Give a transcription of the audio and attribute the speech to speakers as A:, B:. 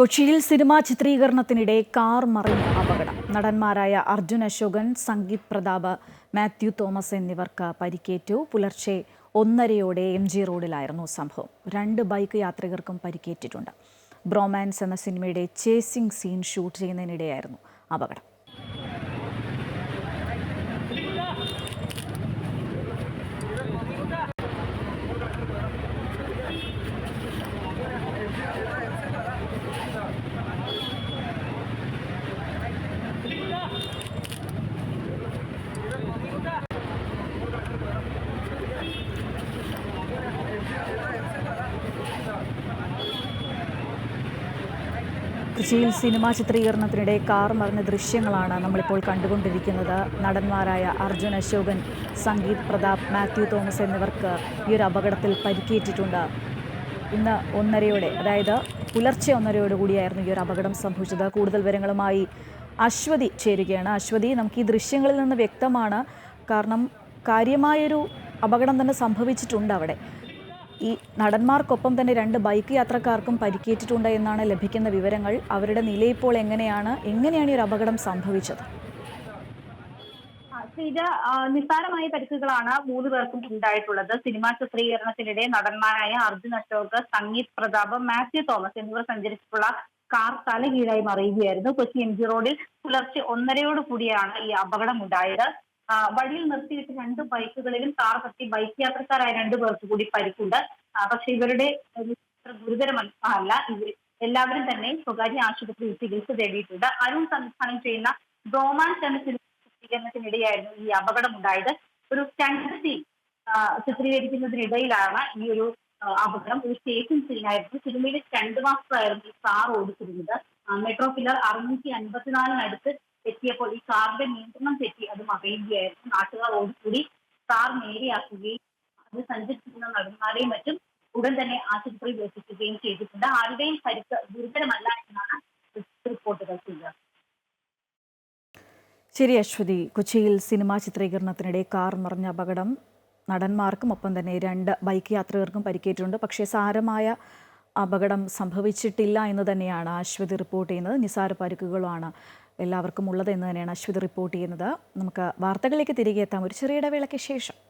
A: കൊച്ചിയിൽ cinema ചിത്രീകരണത്തിനിടെ car മറിഞ്ഞ അപകടം. നടന്മാരായ അർജുൻ അശോകൻ സംഗീത് പ്രതാപ് മാത്യു തോമസ് എന്നിവർക്ക് പരിക്കേറ്റു. പുലർച്ചെ ഒന്നരയോടെ എം ജി റോഡിലായിരുന്നു സംഭവം. രണ്ട് ബൈക്ക് യാത്രികർക്കും പരിക്കേറ്റിട്ടുണ്ട്. ബ്രോമാൻസ് എന്ന സിനിമയുടെ ചേസിംഗ് സീൻ ഷൂട്ട് ചെയ്യുന്നതിനിടെയായിരുന്നു അപകടം. കൊച്ചിയിൽ സിനിമാ ചിത്രീകരണത്തിനിടെ കാർ മറിഞ്ഞ ദൃശ്യങ്ങളാണ് നമ്മളിപ്പോൾ കണ്ടുകൊണ്ടിരിക്കുന്നത്. നടന്മാരായ അർജുൻ അശോകൻ സംഗീത് പ്രതാപ് മാത്യു തോമസ് എന്നിവർക്ക് ഈ ഒരു അപകടത്തിൽ പരിക്കേറ്റിട്ടുണ്ട്. ഇന്ന് ഒന്നരയോടെ അതായത് പുലർച്ചെ ഒന്നരയോട് കൂടിയായിരുന്നു ഈ ഒരു അപകടം സംഭവിച്ചത്. കൂടുതൽ വിവരങ്ങളുമായി അശ്വതി ചേരുകയാണ്. അശ്വതി നമുക്ക് ഈ ദൃശ്യങ്ങളിൽ നിന്ന് വ്യക്തമാണ്. കാരണം കാര്യമായൊരു അപകടം തന്നെ സംഭവിച്ചിട്ടുണ്ട് അവിടെ. ഈ നടന്മാർക്കൊപ്പം തന്നെ രണ്ട് ബൈക്ക് യാത്രക്കാർക്കും പരിക്കേറ്റിട്ടുണ്ട് എന്നാണ് ലഭിക്കുന്ന വിവരങ്ങൾ. അവരുടെ നില ഇപ്പോൾ എങ്ങനെയാണ്? എങ്ങനെയാണ് ഈ ഒരു അപകടം സംഭവിച്ചത്?
B: ഇത് നിസ്സാരമായ പരിക്കുകളാണ് മൂന്ന് പേർക്കും ഉണ്ടായിട്ടുള്ളത്. സിനിമാ ചിത്രീകരണത്തിനിടെ നടന്മാരായ അർജുൻ അശോക് സംഗീത് പ്രതാപ് മാത്യു തോമസ് എന്നിവർ സഞ്ചരിച്ചിട്ടുള്ള കാർ തലകീഴായി മറിയുകയായിരുന്നു. കൊച്ചി എം ജി റോഡിൽ പുലർച്ചെ ഒന്നരയോട് കൂടിയാണ് ഈ അപകടം ഉണ്ടായത്. വഴിയിൽ നിർത്തിയിട്ട് രണ്ട് ബൈക്കുകളിലും കാർ തട്ടി ബൈക്ക് യാത്രക്കാരായ രണ്ടു പേർക്ക് കൂടി പരിക്കുണ്ട്. പക്ഷെ ഇവരുടെ ഗുരുതരമല്ല ഇവർ എല്ലാവരും തന്നെ സ്വകാര്യ ആശുപത്രിയിൽ ചികിത്സ തേടിയിട്ടുണ്ട്. അരുൺ സംവിധാനം ചെയ്യുന്ന റോമാൻസ് എന്ന സിനിമ ചിത്രീകരണത്തിനിടെയായിരുന്നു ഈ അപകടം ഉണ്ടായത് ഒരു സ്റ്റണ്ട് ചിത്രീകരിക്കുന്നതിനിടയിലാണ് ഈ ഒരു അപകടം. ഒരു സ്റ്റേഷൻ സീനായിരുന്നു സിനിമയിലെ സ്റ്റണ്ട് മാസ്റ്റർ ആയിരുന്നു ഈ കാർ ഓടിച്ചിരുന്നത്. മെട്രോ പില്ലർ അറുന്നൂറ്റി അൻപത്തിനാലിനടുത്ത് എത്തിയപ്പോൾ ഈ കാറിന്റെ നിയന്ത്രണം തെറ്റി അത് മറയുകയായിരുന്നു നാട്ടുകാർ ഓടിക്കൂടി കാർ നേരെയാക്കുകയും അത് സഞ്ചരിച്ചിരുന്ന നടന്മാരെയും മറ്റും ഉടൻ തന്നെ ആശുപത്രിയിൽ എത്തിക്കുകയും ചെയ്തിട്ടുണ്ട്. ആരുടെയും പരിക്ക് ഗുരുതരമല്ല എന്നാണ് റിപ്പോർട്ടുകൾ ചെയ്യുന്നത്
A: ശരി അശ്വതി. കൊച്ചിയിൽ സിനിമാ ചിത്രീകരണത്തിനിടെ കാർ മറിഞ്ഞ അപകടം. നടന്മാർക്കും ഒപ്പം തന്നെ രണ്ട് ബൈക്ക് യാത്രികർക്കും പരിക്കേറ്റിട്ടുണ്ട്. പക്ഷേ സാരമായ അപകടം സംഭവിച്ചിട്ടില്ല എന്ന് തന്നെയാണ് അശ്വതി റിപ്പോർട്ട് ചെയ്യുന്നത്. നിസാര പരുക്കുകളാണ് എല്ലാവർക്കും ഉള്ളത് എന്ന് തന്നെയാണ് അശ്വതി റിപ്പോർട്ട് ചെയ്യുന്നത്. നമുക്ക് വാർത്തകളിലേക്ക് തിരികെ എത്താം. ഒരു ചെറിയ ഇടവേളയ്ക്ക് ശേഷം.